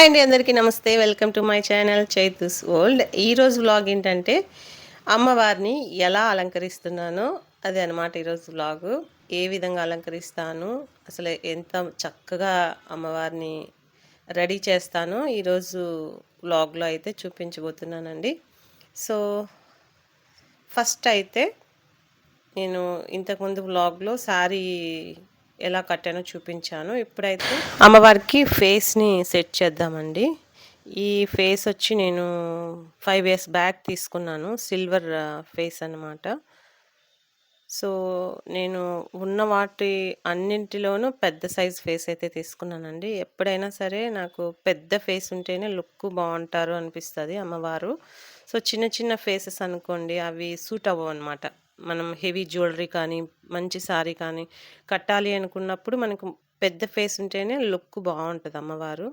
Hi అండి అందరికీ నమస్తే. Welcome to my channel Chaitus world ఈరోజు వ్లాగ్ ఏంటంటే అమ్మవారిని ఎలా అలంకరిస్తున్నానో అదే అనమాట ఈరోజు వ్లాగ్. ఏ విధంగా అలంకరిస్తాను అసలు ఎంత చక్కగా అమ్మవారిని రెడీ చేస్తానో ఈరోజు వ్లాగ్లో అయితే చూపించబోతున్నానండి. సో ఫస్ట్ అయితే నేను ఇంతకుముందు వ్లాగ్లో శారీ ఎలా కట్టానో చూపించాను. ఇప్పుడైతే అమ్మవారికి ఫేస్ని సెట్ చేద్దామండి. ఈ ఫేస్ వచ్చి నేను ఫైవ్ ఇయర్స్ బ్యాక్ తీసుకున్నాను. సిల్వర్ ఫేస్ అనమాట సో నేను ఉన్న వాటి అన్నింటిలోనూ పెద్ద సైజ్ ఫేస్ అయితే తీసుకున్నానండి. ఎప్పుడైనా సరే నాకు పెద్ద ఫేస్ ఉంటేనే లుక్ బాగుంటారు అనిపిస్తుంది అమ్మవారు. సో చిన్న చిన్న ఫేసెస్ అనుకోండి అవి సూట్ అవ్వవు అనమాట మనం హెవీ జ్యువెలరీ కానీ మంచి శారీ కానీ కట్టాలి అనుకున్నప్పుడు మనకు పెద్ద ఫేస్ ఉంటేనే లుక్ బాగుంటుంది అమ్మవారు.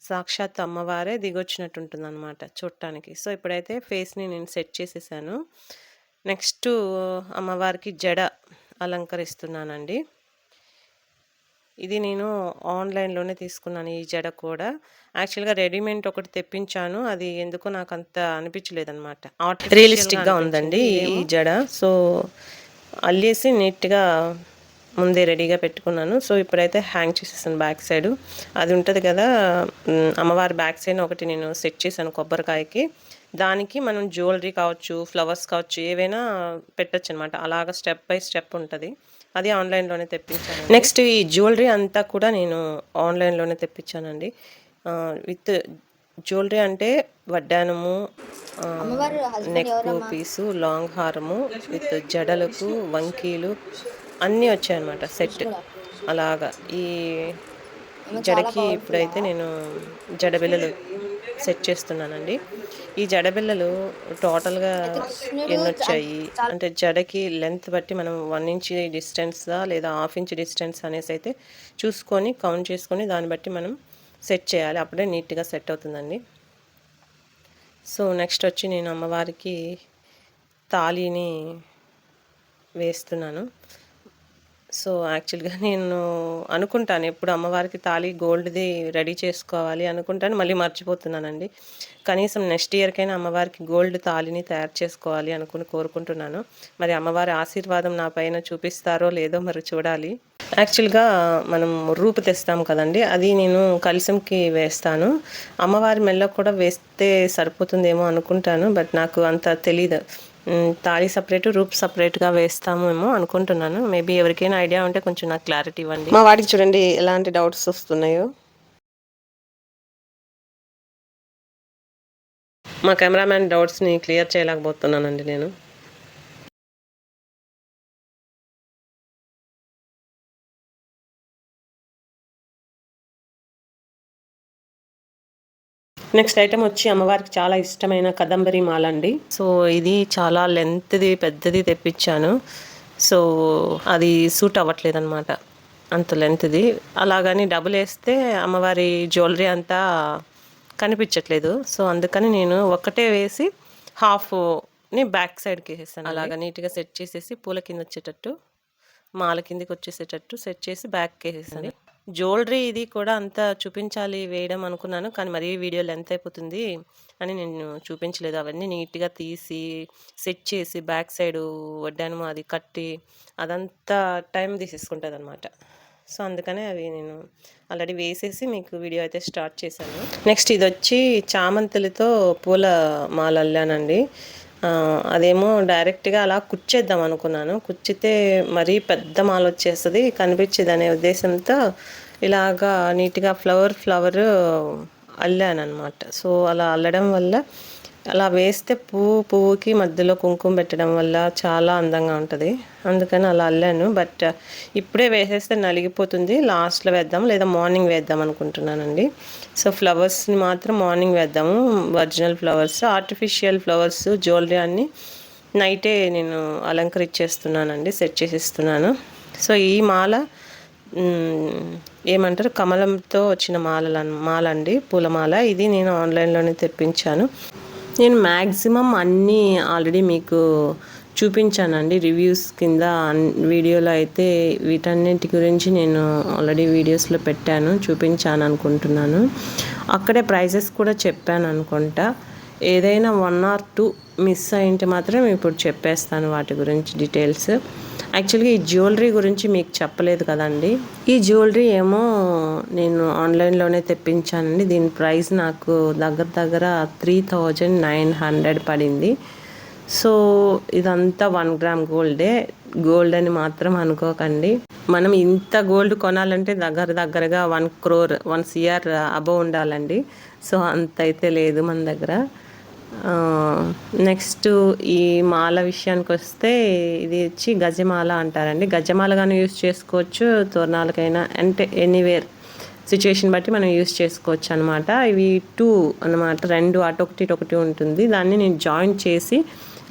సాక్షాత్ అమ్మవారే దిగొచ్చినట్టు ఉంటుంది అనమాట చూడటానికి. సో ఇప్పుడైతే ఫేస్ని నేను సెట్ చేసేసాను. నెక్స్ట్ అమ్మవారికి జడ అలంకరిస్తున్నానండి. ఇది నేను ఆన్లైన్లోనే తీసుకున్నాను ఈ జడ కూడా. యాక్చువల్గా రెడీమేడ్ ఒకటి తెప్పించాను అది ఎందుకో నాకు అంత అనిపించలేదన్నమాట. రియలిస్టిక్గా ఉందండి ఈ జడ. సో అల్లేసి నీట్గా ముందే రెడీగా పెట్టుకున్నాను. సో ఇప్పుడైతే హ్యాంగ్ చేసేసాను బ్యాక్ సైడ్. అది ఉంటుంది కదా అమ్మవారి బ్యాక్ సైడ్ ఒకటి నేను సెట్ చేశాను కొబ్బరికాయకి. దానికి మనం జ్యువెలరీ కావచ్చు ఫ్లవర్స్ కావచ్చు ఏవైనా పెట్టచ్చు అనమాట అలాగ స్టెప్ బై స్టెప్ ఉంటుంది. అది ఆన్లైన్లోనే తెప్పించాను నెక్స్ట్ ఈ జ్యువెలరీ అంతా కూడా నేను ఆన్లైన్లోనే తెప్పించానండి. విత్ జ్యువెలరీ అంటే వడ్డానము నెక్ పీసు లాంగ్ హారము విత్ జడలకు వంకీలు అన్నీ వచ్చాయన్నమాట సెట్. అలాగా. ఈ జడకి ఇప్పుడైతే నేను జడబిల్లలు సెట్ చేస్తున్నానండి. ఈ జడబిల్లలు టోటల్గా ఎన్ని వచ్చాయి అంటే జడకి లెంత్ బట్టి మనం వన్ ఇంచ్ డిస్టెన్స్దా లేదా హాఫ్ ఇంచ్ డిస్టెన్స్ అనేసి అయితే చూసుకొని కౌంట్ చేసుకొని దాన్ని బట్టి మనం సెట్ చేయాలి. అప్పుడే నీట్గా సెట్ అవుతుందండి. సో నెక్స్ట్ వచ్చి నేను అమ్మవారికి తాళిని వేస్తున్నాను. సో యాక్చువల్గా నేను అనుకుంటాను ఎప్పుడు అమ్మవారికి తాళి గోల్డ్ది రెడీ చేసుకోవాలి అనుకుంటాను మళ్ళీ మర్చిపోతున్నానండి. కనీసం నెక్స్ట్ ఇయర్కైనా అమ్మవారికి గోల్డ్ తాళిని తయారు చేసుకోవాలి అనుకుని కోరుకుంటున్నాను. మరి అమ్మవారి ఆశీర్వాదం నా పైన చూపిస్తారో లేదో మరి చూడాలి. యాక్చువల్గా మనం రూపు తెస్తాం కదండి అది నేను కలిసంకి వేస్తాను. అమ్మవారి మెల్ల కూడా వేస్తే సరిపోతుందేమో అనుకుంటాను బట్ నాకు అంత తెలీదు. తాళి సపరేట్ రూప్ సపరేట్గా వేస్తామేమో అనుకుంటున్నాను. మేబీ ఎవరికైనా ఐడియా ఉంటే కొంచెం నాకు క్లారిటీ ఇవ్వండి. మా వాడికి చూడండి ఎలాంటి డౌట్స్ వస్తున్నాయో. మా కెమెరామ్యాన్ డౌట్స్ని క్లియర్ చేయలేకపోతున్నానండి నేను. నెక్స్ట్ ఐటమ్ వచ్చి అమ్మవారికి చాలా ఇష్టమైన కదంబరి మాల అండి సో ఇది చాలా లెంత్ది పెద్దది తెప్పించాను. సో అది సూట్ అవ్వట్లేదు అనమాట అంత లెంత్ది. అలాగని డబుల్ వేస్తే అమ్మవారి జ్యువెలరీ అంతా కనిపించట్లేదు. సో అందుకని నేను ఒక్కటే వేసి హాఫ్ని బ్యాక్ సైడ్కి వేసాను అలాగా నీట్గా సెట్ చేసేసి పూల కింద వచ్చేటట్టు మాల కిందకి వచ్చేసేటట్టు సెట్ చేసి బ్యాక్ వేసేసాను. జ్యువెలరీ ఇది కూడా అంత చూపించాలి వేయడం అనుకున్నాను. కానీ మరీ వీడియో లెంత్ అయిపోతుంది అని నేను చూపించలేదు. అవన్నీ నీట్గా తీసి సెట్ చేసి బ్యాక్ సైడ్ వడ్డాను అది కట్టి అదంతా టైం తీసేసుకుంటుంది అనమాట సో అందుకనే అవి నేను ఆల్రెడీ వేసేసి మీకు వీడియో అయితే స్టార్ట్ చేశాను. నెక్స్ట్ ఇది వచ్చి చామంతులతో పూల మాల అల్లానండి అదేమో డైరెక్ట్గా అలా కుచ్చేద్దాం అనుకున్నాను. కుచ్చితే మరీ పెద్ద మాల వచ్చేస్తుంది. కనిపించేది అనే ఉద్దేశంతో ఇలాగా నీట్గా ఫ్లవర్ ఫ్లవర్ అల్లాను అనమాట సో అలా అల్లడం వల్ల అలా వేస్తే పువ్వు పువ్వుకి మధ్యలో కుంకుమ పెట్టడం వల్ల చాలా అందంగా ఉంటుంది. అందుకని అలా అల్లాను. బట్ ఇప్పుడే వేసేస్తే నలిగిపోతుంది. లాస్ట్లో వేద్దాం లేదా మార్నింగ్ వేద్దాం అనుకుంటున్నానండి. సో ఫ్లవర్స్ని మాత్రం మార్నింగ్ వేద్దాము. Original flowers artificial flowers jewellery అన్నీ నైటే నేను అలంకరించేస్తున్నానండి సెట్ చేసిస్తున్నాను. సో ఈ మాల ఏమంటారు? కమలంతో వచ్చిన మాల మాల అండి పూలమాల ఇది నేను ఆన్లైన్లోనే తెప్పించాను. నేను మ్యాక్సిమం అన్నీ ఆల్రెడీ మీకు చూపించానండి. రివ్యూస్ కింద వీడియోలో అయితే వీటన్నిటి గురించి నేను ఆల్రెడీ వీడియోస్లో పెట్టాను చూపించాను అనుకుంటున్నాను అక్కడే ప్రైజెస్ కూడా చెప్పాను అనుకుంటా ఏదైనా వన్ ఆర్ టూ మిస్ అయింటే మాత్రం ఇప్పుడు చెప్పేస్తాను వాటి గురించి డీటెయిల్స్. యాక్చువల్గా ఈ జ్యువెలరీ గురించి మీకు చెప్పలేదు కదండి. ఈ జ్యువెలరీ ఏమో నేను ఆన్లైన్లోనే తెప్పించానండి. దీని ప్రైస్ నాకు దగ్గర దగ్గర త్రీ థౌజండ్ నైన్ హండ్రెడ్ పడింది. సో ఇదంతా వన్ గ్రామ్ గోల్డే. గోల్డ్ అని మాత్రం అనుకోకండి. మనం ఇంత గోల్డ్ కొనాలంటే దగ్గర దగ్గరగా one crore one CR above ఉండాలండి. సో అంత అయితే లేదు మన దగ్గర. నెక్స్ట్ ఈ మాల విషయానికి వస్తే ఇది వచ్చి గజమాల అంటారండి. గజమాలగాను యూస్ చేసుకోవచ్చు. తోరణాలకైనా అంటే ఎనీవేర్ సిచ్యువేషన్ బట్టి మనం యూస్ చేసుకోవచ్చు అనమాట ఇవి టూ అనమాట రెండు అటొకటి ఒకటి ఉంటుంది. దాన్ని నేను జాయిన్ చేసి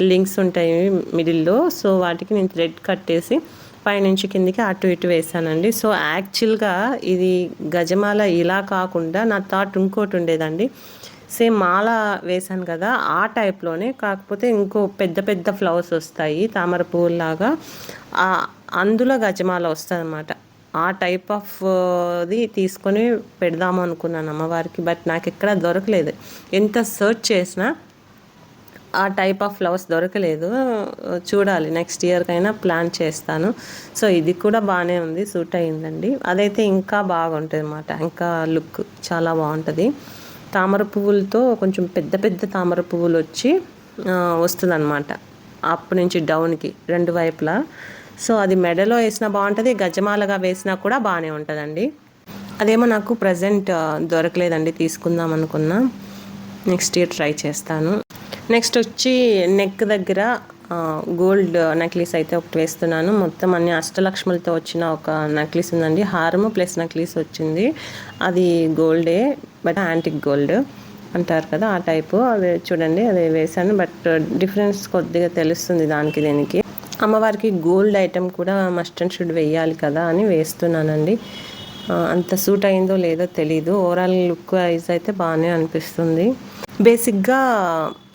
లింక్స్ ఉంటాయి మిడిల్లో. సో వాటికి నేను థ్రెడ్ కట్టేసి పైనుంచి కిందికి అటు ఇటు వేసానండి సో యాక్చువల్గా ఇది గజమాల ఇలా కాకుండా నా థాట్ ఇంకోటి ఉండేదండి. సేమ్ మాల వేసాను కదా ఆ టైప్లోనే కాకపోతే ఇంకో పెద్ద పెద్ద ఫ్లవర్స్ వస్తాయి తామర పువ్వులాగా అందులో గజమాల వస్తుంది అనమాట ఆ టైప్ ఆఫ్ది తీసుకొని పెడదాము అనుకున్నాను అమ్మవారికి బట్ నాకు ఎక్కడ దొరకలేదు. ఎంత సర్చ్ చేసినా ఆ టైప్ ఆఫ్ ఫ్లవర్స్ దొరకలేదు. చూడాలి నెక్స్ట్ ఇయర్కైనా ప్లాన్ చేస్తాను. సో ఇది కూడా బాగానే ఉంది సూట్ అయిందండి. అదైతే ఇంకా బాగుంటుంది అనమాట ఇంకా లుక్ చాలా బాగుంటుంది. తామర పువ్వులతో కొంచెం పెద్ద పెద్ద తామర పువ్వులు వచ్చి వస్తుందన్నమాట. అప్ నుంచి డౌన్కి రెండు వైపులా. సో అది మెడలో వేసినా బాగుంటుంది గజమాలగా వేసినా కూడా బాగానే ఉంటుందండి. అదేమో నాకు ప్రజెంట్ దొరకలేదండి తీసుకుందాం అనుకున్నా. నెక్స్ట్ ఇయర్ ట్రై చేస్తాను. నెక్స్ట్ వచ్చి నెక్ దగ్గర గోల్డ్ నెక్లెస్ అయితే ఒకటి వేస్తున్నాను. మొత్తం అన్ని అష్టలక్ష్ములతో వచ్చిన ఒక నెక్లెస్ ఉందండి. హారము ప్లస్ నెక్లెస్ వచ్చింది. అది గోల్డే బట్ యాంటిక్ గోల్డ్ అంటారు కదా ఆ టైపు. అది చూడండి అది వేసాను బట్ డిఫరెన్స్ కొద్దిగా తెలుస్తుంది దానికి దీనికి. అమ్మవారికి గోల్డ్ ఐటెం కూడా మస్ట్ అండ్ షుడ్ వేయాలి కదా అని వేస్తున్నానండి. అంత సూట్ అయిందో లేదో తెలీదు. ఓవరాల్ లుక్ వైజ్ అయితే బాగానే అనిపిస్తుంది. బేసిక్గా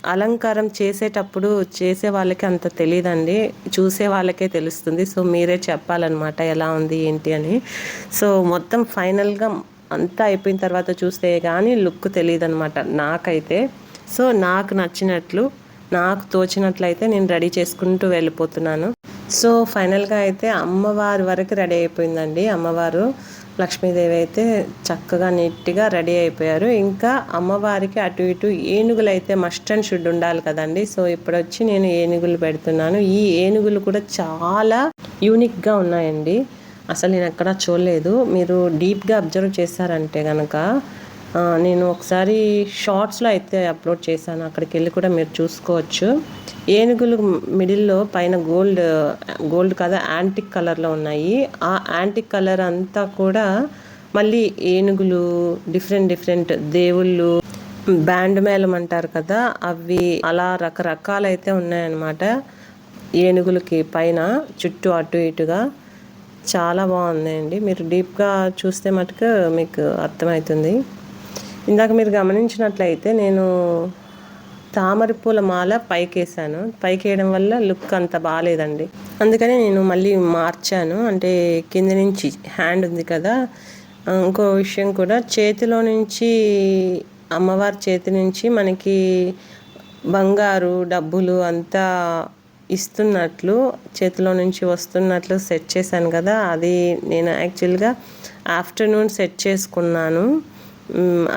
అలంకారం చేసేటప్పుడు చేసే వాళ్ళకి అంత తెలియదండి చూసే వాళ్ళకే తెలుస్తుంది. సో మీరే చెప్పాలన్నమాట ఎలా ఉంది ఏంటి అని. సో మొత్తం ఫైనల్గా అంతా అయిపోయిన తర్వాత చూస్తే కానీ లుక్ తెలియదు అనమాట నాకైతే. సో నాకు నచ్చినట్లు నాకు తోచినట్లయితే నేను రెడీ చేసుకుంటూ వెళ్ళిపోతున్నాను. సో ఫైనల్గా అయితే అమ్మవారి వరకు రెడీ అయిపోయిందండి అమ్మవారు. లక్ష్మీదేవి అయితే చక్కగా నీట్గా రెడీ అయిపోయారు. ఇంకా అమ్మవారికి అటు ఇటు ఏనుగులు అయితే మస్ట్ అండ్ షుడ్ ఉండాలి కదండి. సో ఇప్పుడు వచ్చి నేను ఏనుగులు పెడుతున్నాను. ఈ ఏనుగులు కూడా చాలా యూనిక్గా ఉన్నాయండి. అసలు నేను ఎక్కడా చూడలేదు. మీరు డీప్గా అబ్జర్వ్ చేశారంటే కనుక నేను ఒకసారి షార్ట్స్లో అయితే అప్లోడ్ చేశాను. అక్కడికి వెళ్ళి కూడా మీరు చూసుకోవచ్చు. ఏనుగులు మిడిల్లో పైన గోల్డ్ గోల్డ్ కదా యాంటిక్ కలర్లో ఉన్నాయి. ఆ యాంటిక్ కలర్ అంతా కూడా మళ్ళీ ఏనుగులు డిఫరెంట్ డిఫరెంట్ దేవుళ్ళు బ్యాండ్ మేళం అంటారు కదా అవి అలా రకరకాలైతే ఉన్నాయన్నమాట. ఏనుగులకి పైన చుట్టూ అటు ఇటుగా చాలా బాగుందండి మీరు డీప్గా చూస్తే మటుకు మీకు అర్థమవుతుంది. ఇందాక మీరు గమనించినట్లయితే నేను తామర పూల మాల పైకేసాను. పైకి వేయడం వల్ల లుక్ అంత బాగాలేదండి. అందుకని నేను మళ్ళీ మార్చాను. అంటే కింద నుంచి హ్యాండ్ ఉంది కదా. ఇంకో విషయం కూడా చేతిలో నుంచి అమ్మవారి చేతి నుంచి మనకి బంగారు డబ్బులు అంతా ఇస్తున్నట్లు చేతిలో నుంచి వస్తున్నట్లు సెట్ చేశాను కదా. అది నేను యాక్చువల్గా ఆఫ్టర్నూన్ సెట్ చేసుకున్నాను.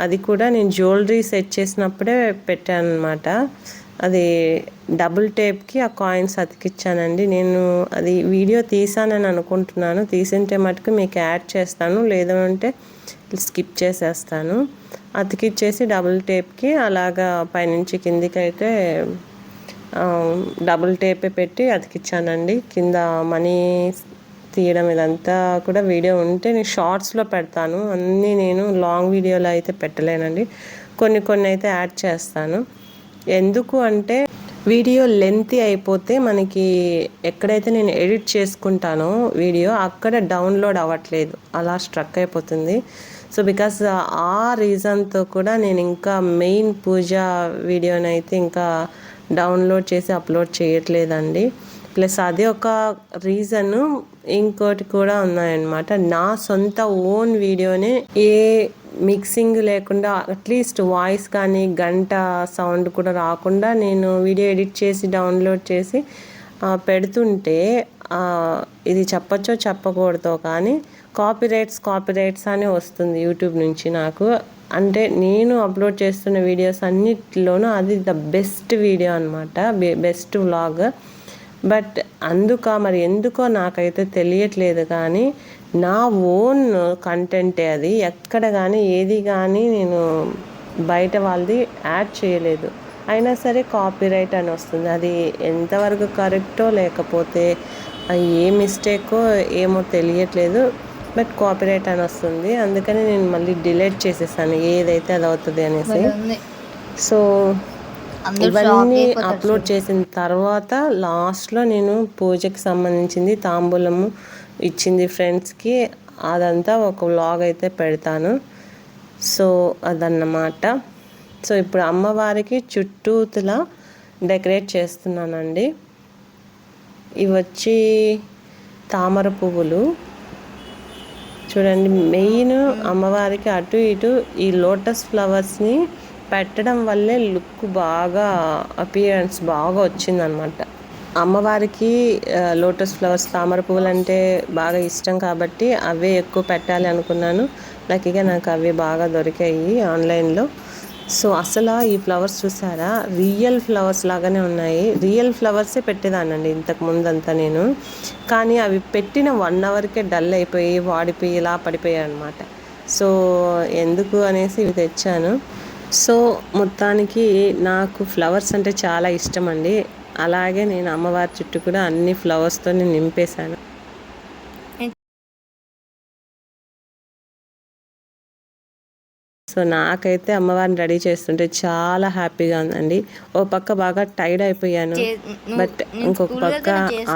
అది కూడా నేను జ్యువెలరీ సెట్ చేసినప్పుడే పెట్టాను అనమాట అది డబుల్ టేప్కి ఆ కాయిన్స్ అతికిచ్చానండి. నేను అది వీడియో తీసానని అనుకుంటున్నాను. తీసింటే మటుకు మీకు యాడ్ చేస్తాను. లేదంటే స్కిప్ చేసేస్తాను. అతికిచ్చేసి డబుల్ టేప్కి అలాగా పైనుంచి కిందికైతే డబుల్ టేపే పెట్టి అతికిచ్చానండి. కింద మనీ తీయడం ఇదంతా కూడా వీడియో ఉంటే నేను షార్ట్స్లో పెడతాను. అన్నీ నేను లాంగ్ వీడియోలో అయితే పెట్టలేనండి. కొన్ని కొన్ని అయితే యాడ్ చేస్తాను. ఎందుకు అంటే వీడియో లెంత్ అయిపోతే మనకి ఎక్కడైతే నేను ఎడిట్ చేసుకుంటానో వీడియో అక్కడ డౌన్లోడ్ అవ్వట్లేదు. అలా స్ట్రక్ అయిపోతుంది. సో బికాస్ ఆ రీజన్తో కూడా నేను ఇంకా మెయిన్ పూజ వీడియోనైతే ఇంకా డౌన్లోడ్ చేసి అప్లోడ్ చేయట్లేదండి. ప్లస్ అదే ఒక రీజన్ ఇంకోటి కూడా ఉన్నాయన్నమాట. నా సొంత ఓన్ వీడియోనే ఏ మిక్సింగ్ లేకుండా అట్లీస్ట్ వాయిస్ కానీ గంట సౌండ్ కూడా రాకుండా నేను వీడియో ఎడిట్ చేసి డౌన్లోడ్ చేసి పెడుతుంటే ఇది చెప్పచ్చో చెప్పకూడదో కానీ కాపీ రైట్స్ కాపీ రైట్స్ అని వస్తుంది యూట్యూబ్ నుంచి నాకు. అంటే నేను అప్లోడ్ చేస్తున్న వీడియోస్ అన్నిటిలోనూ అది ద బెస్ట్ వీడియో అనమాట బెస్ట్ వ్లాగ్. బట్ అందుక మరి ఎందుకో నాకైతే తెలియట్లేదు కానీ నా ఓన్ కంటెంటే అది. ఎక్కడ కానీ ఏది కానీ నేను బయట వాళ్ళది యాడ్ చేయలేదు. అయినా సరే కాపీరైట్ అని వస్తుంది. అది ఎంతవరకు కరెక్టో లేకపోతే ఏ మిస్టేకో ఏమో తెలియట్లేదు. బట్ కాపీరైట్ అని వస్తుంది. అందుకని నేను మళ్ళీ డిలీట్ చేసేసాను. ఏదైతే అది అవుతుంది అనేసి. సో ఇవన్నీ అప్లోడ్ చేసిన తర్వాత లాస్ట్లో నేను పూజకి సంబంధించింది తాంబూలము ఇచ్చింది ఫ్రెండ్స్కి అదంతా ఒక వ్లాగ్ అయితే పెడతాను. సో అదన్నమాట. సో ఇప్పుడు అమ్మవారికి చుట్టూతులా డెకరేట్ చేస్తున్నానండి. ఇవి వచ్చి తామర పువ్వులు. చూడండి మెయిన్ అమ్మవారికి అటు ఇటు ఈ లోటస్ ఫ్లవర్స్ని పెట్టడం వల్లే లుక్ బాగా అపియరెన్స్ బాగా వచ్చిందనమాట అమ్మవారికి లోటస్ ఫ్లవర్స్ తామర పువ్వులు అంటే బాగా ఇష్టం కాబట్టి అవే ఎక్కువ పెట్టాలి అనుకున్నాను. లక్కీగా నాకు అవి బాగా దొరికాయి ఆన్లైన్లో. సో అసలు ఈ ఫ్లవర్స్ చూసారా? రియల్ ఫ్లవర్స్ లాగానే ఉన్నాయి. రియల్ ఫ్లవర్సే పెట్టేదానండి ఇంతకు ముందంతా నేను. కానీ అవి పెట్టిన వన్ అవర్కే డల్ అయిపోయి వాడిపోయి ఇలా పడిపోయాయి అనమాట సో ఎందుకు అనేసి ఇవి తెచ్చాను. సో మొత్తానికి నాకు ఫ్లవర్స్ అంటే చాలా ఇష్టం అండి. అలాగే నేను అమ్మవారి చుట్టూ కూడా అన్ని ఫ్లవర్స్తో నేను నింపేశాను. సో నాకైతే అమ్మవారిని రెడీ చేస్తుంటే చాలా హ్యాపీగా ఉందండి. ఓ పక్క బాగా టైర్డ్ అయిపోయాను. బట్ ఇంకొక పక్క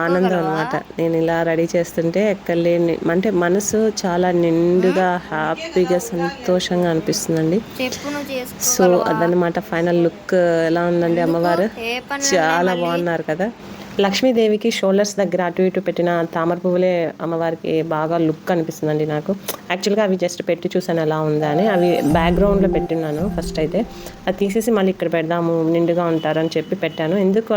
ఆనందం అనమాట నేను ఇలా రెడీ చేస్తుంటే ఎక్కలేని అంటే మనసు చాలా నిండుగా హ్యాపీగా సంతోషంగా అనిపిస్తుందండి. సో అదనమాట ఫైనల్ లుక్ ఎలా ఉందండి అమ్మవారు? చాలా బాగున్నారు కదా. లక్ష్మీదేవికి షోల్డర్స్ దగ్గర అటు ఇటు పెట్టిన తామర పువ్వులే అమ్మవారికి బాగా లుక్ అనిపిస్తుందండి నాకు. యాక్చువల్గా అవి జస్ట్ పెట్టి చూసాను ఎలా ఉందా అని. అవి బ్యాక్గ్రౌండ్లో పెట్టున్నాను ఫస్ట్ అయితే. అది తీసేసి మళ్ళీ ఇక్కడ పెడదాము నిండుగా ఉంటారని చెప్పి పెట్టాను. ఎందుకు